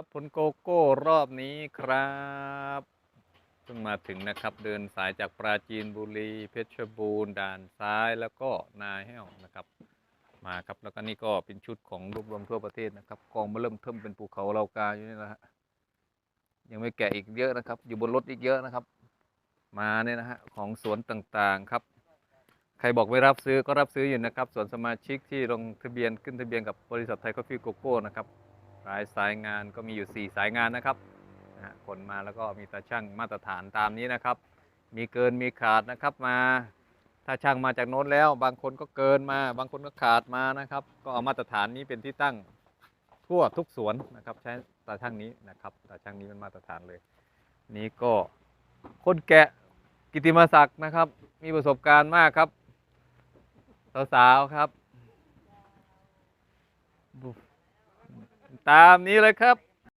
รับผลโกโก้รอบนี้ครับเพิ่งมาถึงนะครับ เดินสายจากปราจีนบุรี เพชรบูรณ์ด่านซ้ายแล้วก็นาแห้วนะครับ มาครับแล้วก็นี่ก็เป็นชุดของรวบรวมทั่วประเทศนะครับกองมาเริ่มเทิมเป็นภูเขาเหล่ากาอยู่นี่แหละฮะยังไม่แกะอีกเยอะนะครับ อยู่บนรถอีกเยอะนะครับ มาเนี่ยนะฮะของสวนต่างๆครับ ใครบอกไม่รับซื้อก็รับซื้ออยู่นะครับส่วนสมาชิกที่ลงทะเบียนขึ้นทะเบียนกับบริษัทไทยกาแฟโกโก้นะครับ รายสายงานก็มีอยู่ 4 สายงานนะครับนะฮะขนมาแล้วก็มีตาช่างมาตรฐานตามนี้นะครับ มีเกินมีขาดนะครับมา ถ้าช่างมาจากโน้นแล้ว บางคนก็เกินมา บางคนก็ขาดมานะครับ ก็เอามาตรฐานนี้เป็นที่ตั้งทั่วทุกสวนนะครับ ใช้ตาช่างนี้นะครับตาช่างนี้เป็นมาตรฐานเลย นี้ก็คนแกะกิติมาศักดิ์นะครับ มีประสบการณ์มากครับสาวๆครับ ตามนี้เลยครับ